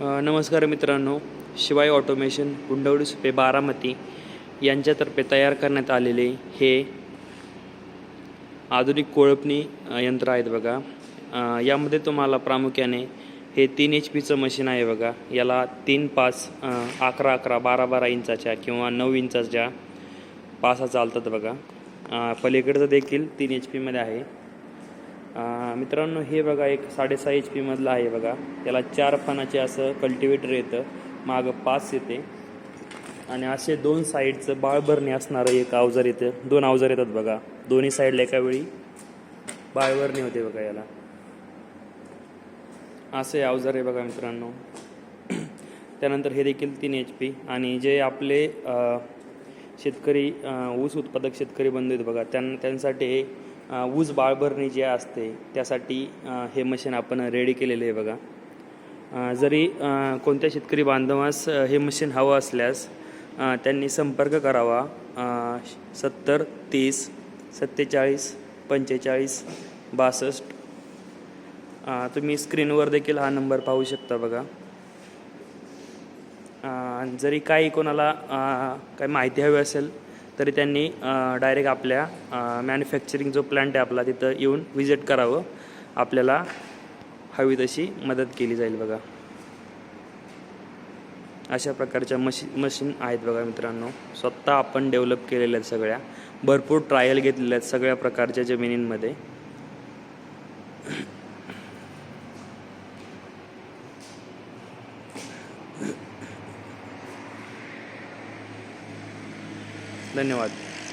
नमस्कार मित्रांनो शिवाय ऑटोमेशन गुंडवडी सुपे बारामती यांच्यातर्फे तयार करण्यात आलेले हे आधुनिक कोळपणी यंत्र आहेत बघा. यामध्ये तुम्हाला प्रामुख्याने हे तीन एच पीचं मशीन आहे बघा. याला तीन पाच अकरा अकरा बारा बारा इंचाच्या किंवा नऊ इंचाच्या पासा चालतात बघा. पलीकडचं देखील तीन एच पीमध्ये आहे. मित्रांनो हे बघा एक साडेसहा एच पीमधलं आहे बघा. त्याला चार पानाचे असं कल्टिवेटर येतं. मागं पाच येते. आणि असे दोन साईडचं बाळभरणी असणारं एक अवजार येतं. दोन अवजार येतात बघा. दोन्ही साईडला एका वेळी बाळभरणी होते बघा याला. असे अवजार आहे बघा मित्रांनो. त्यानंतर हे देखील तीन एच पी आणि जे आपले शेतकरी ऊस उत्पादक शेतकरी बंधू आहेत बघा. त्यां त्यांसाठी हे ऊस बाळभरणी जे असते त्यासाठी हे मशीन आपण रेडी केलेले आहे बघा. जरी कोणत्या शेतकरी बांधवास हे मशीन हवं असल्यास त्यांनी संपर्क करावा. सत्तर तीस सत्तेचाळीस पंचेचाळीस बासष्ट. तुम्ही स्क्रीनवर देखील हा नंबर पाहू शकता बघा. जरी काही कोणाला काही माहिती हवी असेल तरी त्यांनी डायरेक्ट आपल्या मॅन्युफॅक्चरिंग जो प्लांट आहे आपला तिथं येऊन व्हिजिट करावं. आपल्याला हवी तशी मदत केली जाईल बघा. अशा प्रकारच्या मशी मशीन आहेत बघा मित्रांनो. स्वतः आपण डेव्हलप केलेल्या आहेत सगळ्या. भरपूर ट्रायल घेतलेल्या आहेत सगळ्या प्रकारच्या जमिनींमध्ये. धन्यवाद.